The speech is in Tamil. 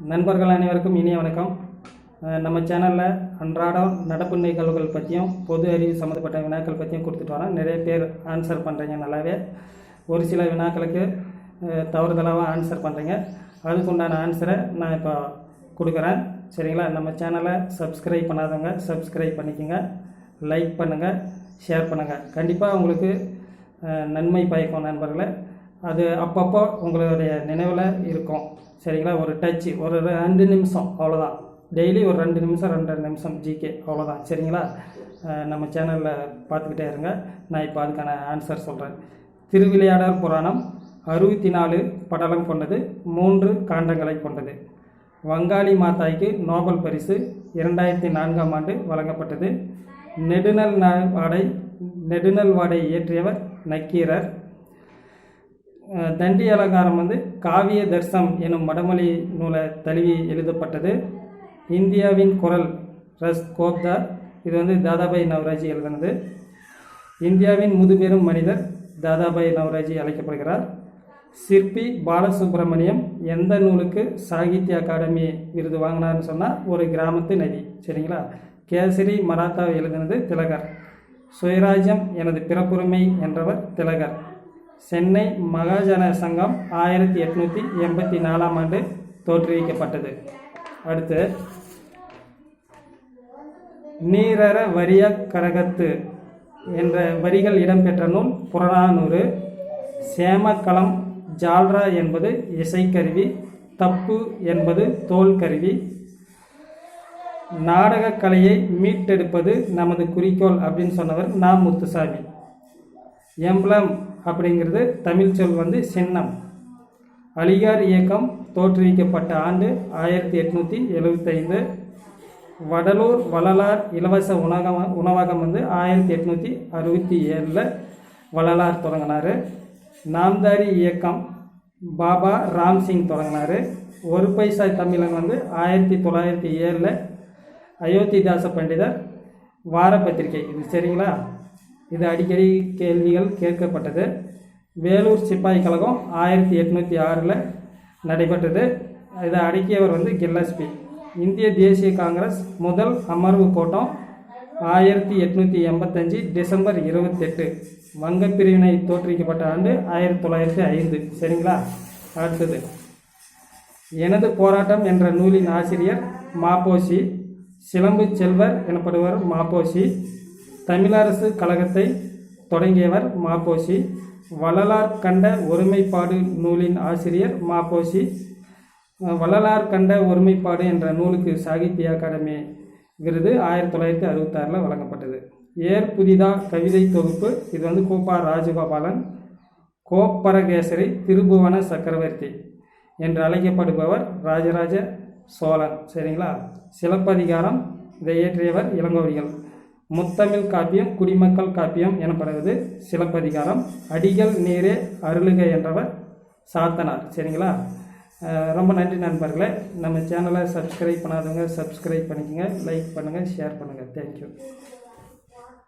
நண்பர்கள் அனைவருக்கும் இனிய வணக்கம். நம்ம சேனலில் அன்றாடம் நடப்பு நிகழ்வுகள் பற்றியும் பொது அறிவு சம்மந்தப்பட்ட வினாக்கள் பற்றியும் கொடுத்துட்டு வரோம். நிறைய பேர் ஆன்சர் பண்ணுறீங்க நல்லாவே. ஒரு சில வினாக்களுக்கு தவறுதலாக ஆன்சர் பண்ணுறீங்க அதுக்கு உண்டான ஆன்சரை நான் இப்போ கொடுக்குறேன். சரிங்களா? நம்ம சேனலை சப்ஸ்கிரைப் பண்ணாதவங்க சப்ஸ்கிரைப் பண்ணிக்கோங்க. லைக் பண்ணுங்கள் ஷேர் பண்ணுங்கள் கண்டிப்பாக உங்களுக்கு நன்மை பயக்கும் நண்பர்களை. அது அப்பப்போ உங்களுடைய நினைவில் இருக்கும். சரிங்களா? ஒரு டச்சு ஒரு ரெண்டு நிமிஷம் அவ்வளோதான் டெய்லி ஒரு ரெண்டு நிமிஷம் ரெண்டு நிமிஷம் ஜிகே அவ்வளோதான் சரிங்களா? நம்ம சேனலில் பார்த்துக்கிட்டே இருங்க. நான் இப்போ அதுக்கான ஆன்சர் சொல்கிறேன் திருவிளையாடல் புராணம் அறுபத்தி நாலு படலம் கொண்டது மூன்று காண்டங்களை கொண்டது. வங்காளி மாதாய்க்கு நோபல் பரிசு இரண்டாயிரத்தி நான்காம் ஆண்டு வழங்கப்பட்டது. நெடுநல் வாடை நெடுநல் வாடை இயற்றியவர் நக்கீரர். தண்டி அலங்காரம் வந்து காவிய தர்சம் எனும் வடமொழி நூலை தழுவி எழுதப்பட்டது. இந்தியாவின் குரல் ரஸ் கோப்தா இது வந்து தாதாபாய் நவராஜி எழுதினது. இந்தியாவின் முதுபெரும் மனிதர் தாதாபாய் நவராஜி அழைக்கப்படுகிறார். சிற்பி பாலசுப்ரமணியம் எந்த நூலுக்கு சாகித்ய அகாடமி விருது வாங்கினார்னு சொன்னால் ஒரு கிராமத்து நதி சரிங்களா? கேசரி மராத்தா எழுதினது திலகர். சுயராஜ்யம் எனது பிறப்புரிமை என்றவர் திலகர். சென்னை மகாஜன சங்கம் ஆயிரத்தி எட்நூற்றி எண்பத்தி நாலாம் ஆண்டு தோற்றுவிக்கப்பட்டது. அடுத்து நீரற வரிய கரகத்து என்ற வரிகள் இடம்பெற்ற நூல் புறநானூறு சேமக்களம் ஜால்ரா என்பது இசைக்கருவி தப்பு என்பது தோல் கருவி நாடகக் கலையை மீட்டெடுப்பது நமது குறிக்கோள் அப்படின்னு சொன்னவர் நா. முத்துசாமி. எம்ப்ளம் அப்படிங்கிறது தமிழ் சொல் வந்து சின்னம். அலிகார் இயக்கம் தோற்றுவிக்கப்பட்ட ஆண்டு ஆயிரத்தி எட்நூற்றி எழுபத்தைந்து வடலூர் வள்ளலார் இலவச உணவகம் உணவகம் வந்து ஆயிரத்தி எட்நூற்றி அறுபத்தி ஏழில் வள்ளலார் தொடங்கினார். நாம்தாரி இயக்கம் பாபா ராம்சிங் தொடங்கினார். ஒரு பைசா தமிழன் வந்து ஆயிரத்தி தொள்ளாயிரத்தி ஏழில் அயோத்திதாச பண்டிதர் வார பத்திரிகை இது சரிங்களா? இது அடிக்கடி கேள்விகள் கேட்கப்பட்டது. வேலூர் சிப்பாய் கழகம் ஆயிரத்தி எட்நூற்றி ஆறில் நடைபெற்றது. இதை அடக்கியவர் வந்து கில்லஸ்பி. இந்திய தேசிய காங்கிரஸ் முதல் அமர்வு கூட்டம் ஆயிரத்தி எட்நூற்றி எண்பத்தஞ்சு டிசம்பர் இருபத்தெட்டு. வங்கப் பிரிவினை தோற்றுவிக்கப்பட்ட ஆண்டு ஆயிரத்தி தொள்ளாயிரத்தி ஐந்து. சரிங்களா? அடுத்தது. எனது போராட்டம் என்ற நூலின் ஆசிரியர் மாப்போசி சிலம்பு செல்வர் எனப்படுவர் மாப்போசி. தமிழரசு கழகத்தை தொடங்கியவர் மாப்போசி வள்ளலார் கண்ட ஒருமைப்பாடு நூலின் ஆசிரியர் மாப்போசி வள்ளலார் கண்ட ஒருமைப்பாடு என்ற நூலுக்கு சாகித்ய அகாடமி விருது ஆயிரத்தி தொள்ளாயிரத்தி அறுபத்தாறில் வழங்கப்பட்டது. ஏர் புதிதா கவிதை தொகுப்பு இது வந்து கோப்பா ராஜகோபாலன் கோப்பரகேசரி திருபுவன சக்கரவர்த்தி என்று அழைக்கப்படுபவர் ராஜராஜ சோழன். சரிங்களா? சிலப்பதிகாரம் இதை இயற்றியவர் இளங்கோவடிகள் முத்தமிழ் காப்பியம் குடிமக்கள் காப்பியம் எனப்படுவது சிலப்பதிகாரம். அடிகள் நீரே அருளுக என்றவர் சாத்தனார் சரிங்களா? ரொம்ப நன்றி நண்பர்களே. நம்ம சேனலை சப்ஸ்கிரைப் பண்ணாதவங்க சப்ஸ்கிரைப் பண்ணிக்கோங்க லைக் பண்ணுங்கள் ஷேர் பண்ணுங்கள் தேங்க்யூ.